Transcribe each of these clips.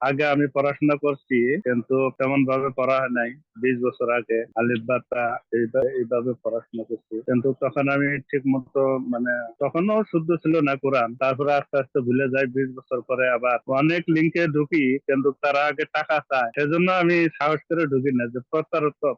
আগে আমি পড়াশোনা করছি, কিন্তু তেমন ভাবে পড়া হয় নাই। বিশ বছর আগে আলিফ বাতা এইভাবে পড়াশোনা করছি। কিন্তু তখন আমি ঠিক মতো মানে তখনও শুদ্ধ ছিল না কোরআন। তারপরে আস্তে আস্তে ভুলে যাই, বিশ বছর পরে আবার অনেক লিঙ্কে ঢুকি, কিন্তু তারা আগে টাকা চায়। সেজন্য আমি সাহস করে ঢুকি না যে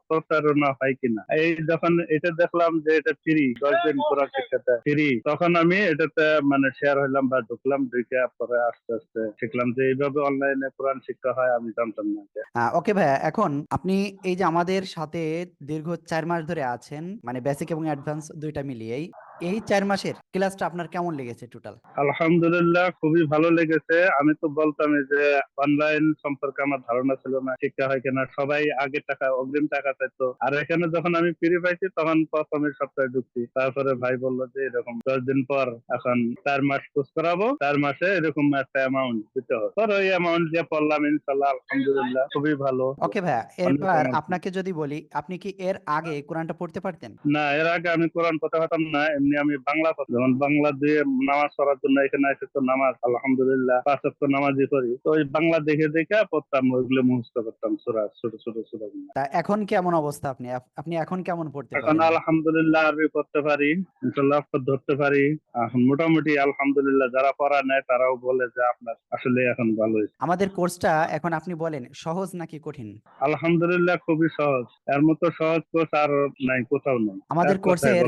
প্রতারণা হয় কিনা। এই যখন এটা দেখলাম যে এটা ফ্রি দশ দিন কোরআন শিক্ষাতে ফ্রি তখন আমি এটাতে মানে শেয়ার হইলাম বা ঢুকলাম, ঢুকে পরে আস্তে আস্তে শিখলাম যে এইভাবে অনলাইনে কোরআন শিক্ষা হয়, আমি জানতাম না ওকে ভাইয়া, এখন আপনি এই যে আমাদের সাথে দীর্ঘ চার মাস ধরে আছেন মানে বেসিক এবং অ্যাডভান্স দুইটা মিলিয়েই এই চার মাসের ক্লাসটা আপনার কেমন লেগেছে টোটাল আলহামদুলিল্লাহ খুবই ভালো লেগেছে। আমি তো বলতাম যে অনলাইন সম্পর্কে আমার ধারণা ছিল না শিক্ষা হয় কিনা সবাই আগে টাকা অগ্রিম টাকা চাইতো। আর এখানে যখন আমি ফ্রি পাইছি তখন প্রথমে সপ্তাহে ঢুকছি। তারপরে ভাই বলল যে এরকম দশ দিন পর এখন চার মাস কোর্স করাবো চার মাসে এরকম একটা অ্যামাউন্ট দিতে হবে। পর ওই অ্যামাউন্ট দিয়ে পড়লাম ইনশাল্লাহ আলহামদুলিল্লাহ খুবই ভালো। ওকে ভাইয়া এরপর আপনাকে যদি বলি আপনি কি এর আগে কোরআনটা পড়তে পারতেন? না এর আগে আমি কোরআন পড়তে পারতাম না এমনি আমি বাংলা পড়তাম। যেমন বাংলা দিয়ে নামাজ পড়ার জন্য এখানে এসে তো নামাজ আলহামদুলিল্লাহ পাঁচ ওয়াক্ত নামাজই করি তো ওই বাংলা দেখে দেখে পড়তাম ওইগুলো মুখস্থ করতাম সুরা ছোট ছোট সুরা এখন কেমন অবস্থা আপনি? আপনি এখন কেমন পড়তে এখন আলহামদুলিল্লাহ আরবি পড়তে পারি ইনশাল্লাহ ধরতে পারি। এখন মোটামুটি আলহামদুলিল্লাহ যারা পড়া নেয় তারাও বলে যে আপনার আসলে এখন ভালো হয়েছে। আমাদের কোর্সটা এখন আপনি বলেন সহজ নাকি কঠিন? আলহামদুলিল্লাহ খুবই সহজ। এর মতো সহজ কোর্স আর নাই কোথাও নাই। আমাদের কোর্সের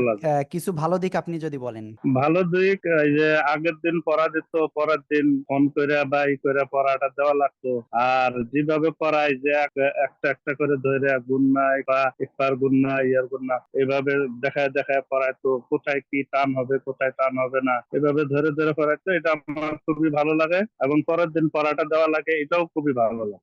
কিছু ভালো দিক আপনি যদি বলেন। ভালো দিক, এই যে আগের দিন পড়া দিত, পরের দিন ফোন করে বা ই করে পড়াটা দেওয়া লাগতো। আর যেভাবে পড়ায় যে একটা একটা করে ধরে গুন্নায় বা ইফতার গুন্না ইয়ার গুন্না এভাবে দেখায় দেখায় পড়ায় তো কোথায় কি টান হবে, কোথায় টান হবে না। এভাবে ধরে ধরে পড়ায় তো এটা আমার খুবই ভালো লাগে এবং পরের দিন পড়াটা দেওয়া লাগে, এটাও খুবই ভালো লাগে।